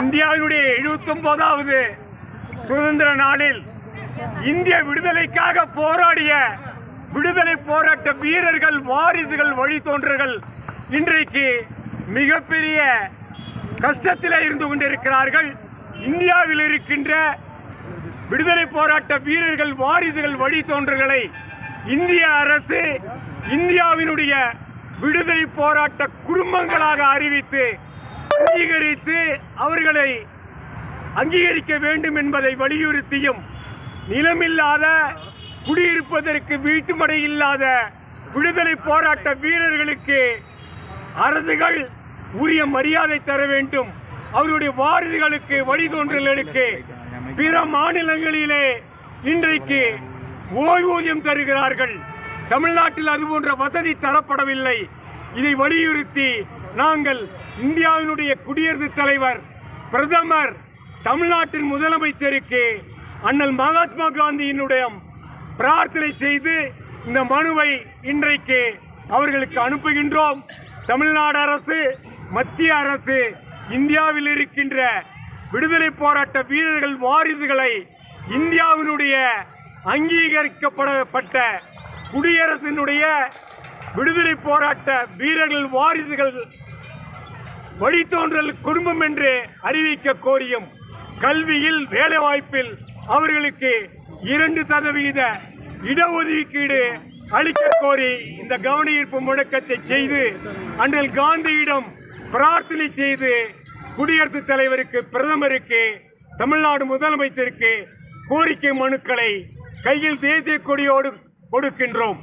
இந்தியாவினுடைய அறுபத்தொன்பதாவது சுதந்திர நாளில் இந்திய விடுதலைக்காக போராடிய விடுதலை போராட்ட வீரர்கள் வாரிசுகள் வழித்தோன்றர்கள் இன்றைக்கு மிகப்பெரிய கஷ்டத்தில் இருந்து கொண்டிருக்கிறார்கள். இந்தியாவில் இருக்கின்ற விடுதலை போராட்ட வீரர்கள் வாரிசுகள் வழித்தோன்றல்களை இந்திய அரசு இந்தியாவினுடைய விடுதலை போராட்ட குடும்பங்களாக அறிவித்து அங்கீகரித்து அவர்களை அங்கீகரிக்க வேண்டும் என்பதை வலியுறுத்தியும் நிலமில்லாத குடியிருப்பதற்கு வீட்டுமடை இல்லாத விடுதலை போராட்ட வீரர்களுக்கு அரசுகள் உரிய மரியாதை தர வேண்டும். அவருடைய வாரிசுகளுக்கு வழிதோன்றல்களுக்கு பிற மாநிலங்களிலே இன்றைக்கு ஓய்வூதியம் தருகிறார்கள். தமிழ்நாட்டில் அதுபோன்ற வசதி தரப்படவில்லை. இதை வலியுறுத்தி நாங்கள் இந்தியாவினுடைய குடியரசுத் தலைவர் பிரதமர் தமிழ்நாட்டின் முதலமைச்சருக்கு அண்ணல் மகாத்மா காந்தியினுடைய பிரார்த்தனை செய்து இந்த மனுவை இன்றைக்கு அவர்களுக்கு அனுப்புகின்றோம். தமிழ்நாடு அரசு மத்திய அரசு இந்தியாவில் இருக்கின்ற விடுதலை போராட்ட வீரர்கள் வாரிசுகளை இந்தியாவினுடைய அங்கீகரிக்கப்படப்பட்ட குடியரசினுடைய விடுதலை போராட்ட வீரர்கள் வாரிசுகள் வழித்தோன்றல் குடும்பம் என்று அறிவிக்க கோரியும் கல்வியில் வேலைவாய்ப்பில் அவர்களுக்கு இரண்டு சதவிகித இடஒதுக்கீடு அளிக்க கோரி இந்த கவனஈர்ப்பு முழக்கத்தை செய்து அண்ணல் காந்தியிடம் பிரார்த்தனை செய்து குடியரசுத் தலைவருக்கு பிரதமருக்கு தமிழ்நாடு முதலமைச்சருக்கு கோரிக்கை மனுக்களை கையில் தேசிய கொடியோடு கொடுக்கின்றோம்.